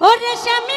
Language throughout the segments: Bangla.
ওরে স্বামী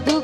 todo